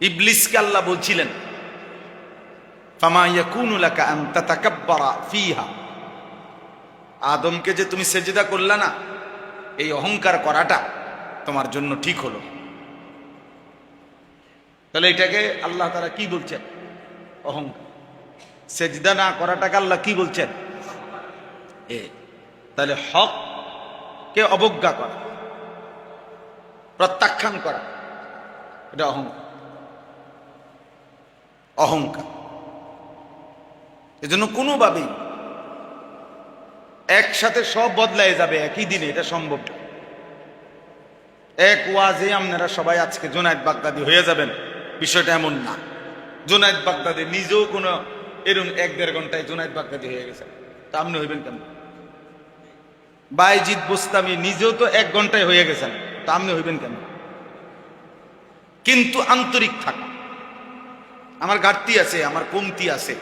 ইবলিসকে আল্লাহ বলছিলেন আদমকে যে তুমি সেজদা করলা না, এই অহংকার করাটা তোমার জন্য ঠিক হলো। তাহলে এটাকে আল্লাহ তারা কি বলছেন? অহংকার। সেজদা না করাটাকে আল্লাহ কি বলছেন? এ, তাহলে হক কে অবজ্ঞা করা, প্রত্যাখ্যান করা, এটা অহংকার। অহংকার। এজন্য কোনোভাবেই একসাথে সব বদলায় যাবে, একই দিনে এটা সম্ভব। এক ওয়াজে আপনারা সবাই আজকে জোনায়দ বাগদাদি হয়ে যাবেন, বিষয়টা এমন না। জোনায়দ বাগদাদি নিজেও কোনো এরকম এক দেড় ঘন্টায় জোনায়দ বাগদাদি হয়ে গেছে। তা আপনি হইবেন কেন বাইজিৎ বোস্তামি নিজেও তো এক ঘন্টায় হয়ে গেছেন, তা আপনি হইবেন কেন কিন্তু আন্তরিক থাকা। আমার ঘাটতি আছে, আমার কমতি আছে,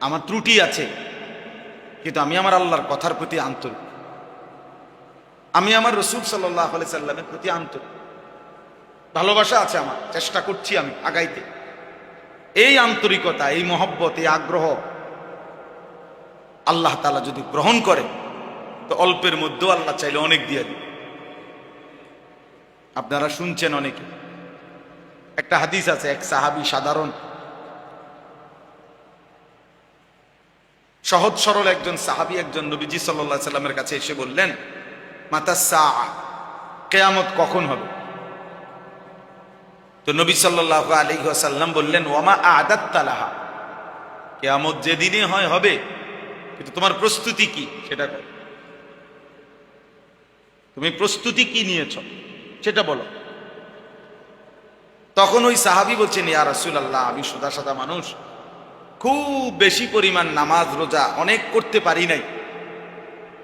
আমার ত্রুটি আছে, কিন্তু আমি আমার আল্লাহর কথার প্রতি আন্তরিক। আমি আমার রসুল সাল্লাহ সাল্লামের প্রতি আন্তরিক। ভালোবাসা আছে আমার, চেষ্টা করছি আমি আগাইতে। এই আন্তরিকতা, এই মহব্বত, এই আগ্রহ আল্লাহ তালা যদি গ্রহণ করে, তো অল্পের মধ্যেও আল্লাহ চাইলে অনেক দিয়ে দিবে। আপনারা শুনছেন অনেকে। একটা হাদিস আছে, এক সাহাবি সাধারণ, সহজ সরল একজন সাহাবি, একজন নবীজি সাল্লাহ সাল্লামের কাছে এসে বললেন মাতা সা কেয়ামত কখন হবে? তো নবী সাল্লাহ আলী সাল্লাম বললেন, ওয়ামা আদাত তালাহা কেয়ামত যেদিনে হয়, হবে, কিন্তু তোমার প্রস্তুতি কি সেটা তুমি প্রস্তুতি কি নিয়েছ সেটা বলো। তখন ওই সাহাবি বলছেন, ইয়া রাসুল আল্লাহ আমি সোদা সাদা মানুষ। খুব বেশি পরিমাণ নামাজ রোজা অনেক করতে পারি নাই।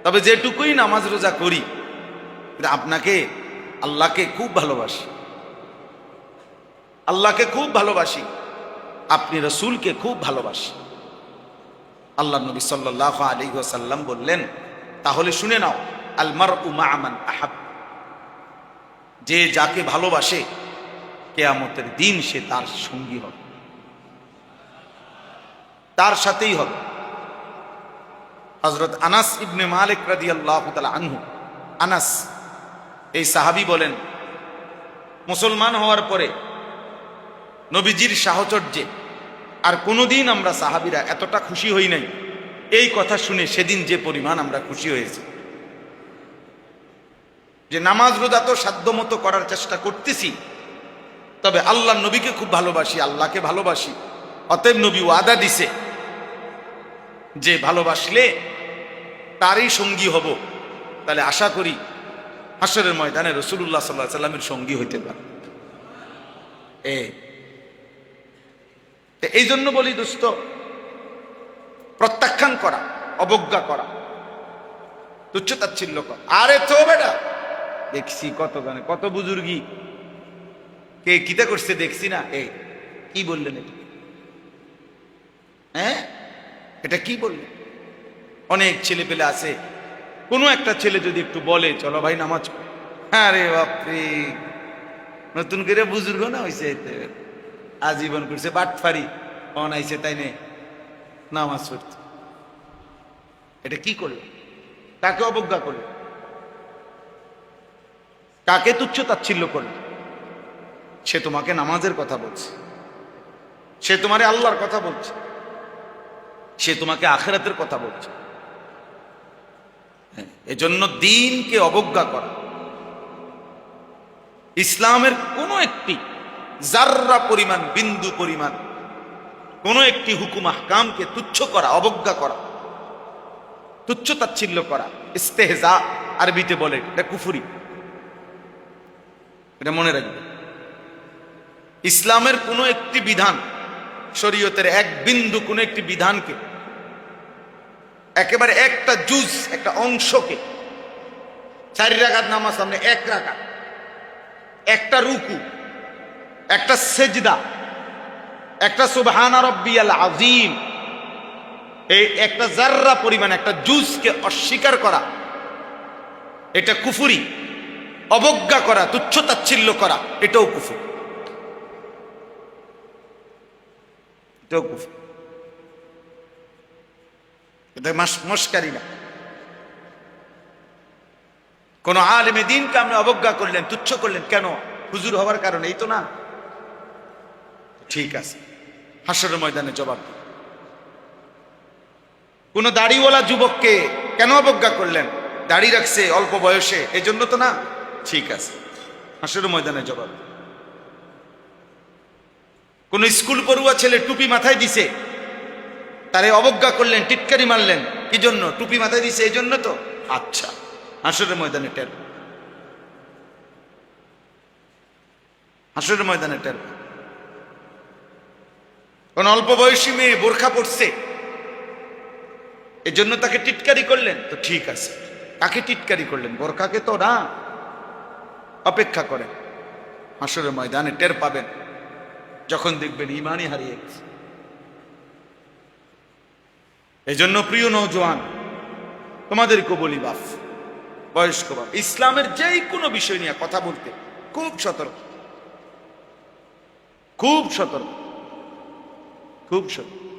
তবে যেটুকুই নামাজ রোজা করি আপনাকে, আল্লাহকে খুব ভালোবাসি। আল্লাহকে খুব ভালোবাসি। আপনি রসুলকে খুব ভালোবাসি। আল্লাহ নবী সাল্লাহ আলী সাল্লাম বললেন, তাহলে শুনে নাও আলমার উমা আমান আহাব। যে যাকে ভালোবাসে কেয়ামতের দিন সে তার সঙ্গী হবে। তার সাথেই হবে। হজরত আনাস ইবনে মালিক রাদি আল্লাহ আনহু। আনাস, এই সাহাবি বলেন, মুসলমান হওয়ার পরে নবীজির সাহচর্যে আর কোনোদিন আমরা সাহাবিরা এতটা খুশি হই নাই। এই কথা শুনে সেদিন যে পরিমাণ আমরা খুশি হয়েছি। যে নামাজ রোজা তো সাধ্য মতো করার চেষ্টা করতেছি তবে আল্লাহ নবীকে খুব ভালোবাসি, আল্লাহকে ভালোবাসি। অতএব নবী ওয়াদা দিছে যে ভালোবাসলে তারই সঙ্গী হব। তাহলে আশা করি হাসরের ময়দানে রসুল্লাহ সাল্লাহ সাল্লামের সঙ্গী হইতে পারে এ এই জন্য বলি দোস্ত, প্রত্যাখ্যান করা, অবজ্ঞা করা, তুচ্ছ তাচ্ছিল্য করা। আরে তো বেটা, দেখছি কত গানে কত বুজুর্গি। কে কিতা করছে দেখছি না? এ কি বললেন এটা? হ্যাঁ? এটা কি বললেন? অনেক ছেলে পেলে আছে। কোনো একটা ছেলে যদি একটু বলে, চলো ভাই, নামাজ হ্যাঁ রে বাপরে! নতুন করে বুজুর্গ না হয়েছে। আজীবন করছে বাটফারি। অনাইছে তাই নে, নামাজ পড়তে। এটা কি করল? কাকে অবজ্ঞা করল? কাকে তুচ্ছ তাচ্ছিল্য করল? সে তোমাকে নামাজের কথা বলছে। সে তোমারে আল্লাহর কথা বলছে। সে তোমাকে আখেরাতের কথা বলছে। হ্যাঁ, এজন্য দিনকে অবজ্ঞা করা। ইসলামের কোনো একটি জাররা পরিমাণ বিন্দু পরিমাণ কোনো একটি হুকুম আহকামকে তুচ্ছ করা অবজ্ঞা করা তুচ্ছ তাচ্ছিল্য করা ইস্তেহজা আরবিতে বলে এটা কুফুরি। এটা মনে রাখবে। ইসলামের কোনো একটি বিধান, শরীয়তের এক বিন্দু কোনো একটি বিধানকে, একেবারে একটা জুজ, একটা অংশকে, চারি রাখাত নামাজ সামনে এক রাখাত একটা রুকু, একটা সেজদা, একটা সুবহান রব্বিয়াল আজিম এই একটা জাররা পরিমাণ একটা জুজকে অস্বীকার করা, এটা কুফুরি, অবজ্ঞা করা তুচ্ছ তাচ্ছিল্য করা, এটাও কুফুরি। তৌকুফ এটা মাস- মস্কারি না কোন আলেমে দিনকে আপনি অবজ্ঞা করলেন তুচ্ছ করলেন কেন হুজুর হওয়ার কারণে এই তো না ঠিক আছে হাসরের ময়দানে জবাব। কোন দাড়িওয়ালা যুবককে কেন অবজ্ঞা করলেন দাড়ি রাখছে অল্প বয়সে এই জন্য তো না ঠিক আছে হাসরের ময়দানে জবাব দিন। কোন স্কুল পড়ুয়া ছেলে টুপি মাথায় দিছে, তারে অবজ্ঞা করলেন, টিটকারি মারলেন, কি জন্য? টুপি মাথায় দিছে এই জন্য তো? আচ্ছা হাসরের ময়দানে টের। হাসরের ময়দানে টের। কোন অল্প বয়সী মেয়ে বোরখা পড়ছে এই জন্য তাকে টিটকারি করলেন? তো ঠিক আছে, কাকে টিটকারি করলেন? বোরখাকে তো না, অপেক্ষা করেন, হাসরের ময়দানে টের পাবেন। যখন দেখবেন ইমানই হারিয়ে গেছে। এই জন্য প্রিয় নৌজওয়ান তোমাদেরকে বলি বাপ বয়স্ক বাপ ইসলামের যেই কোনো বিষয় নিয়ে কথা বলতে খুব সতর্ক। খুব সতর্ক। খুব সতর্ক।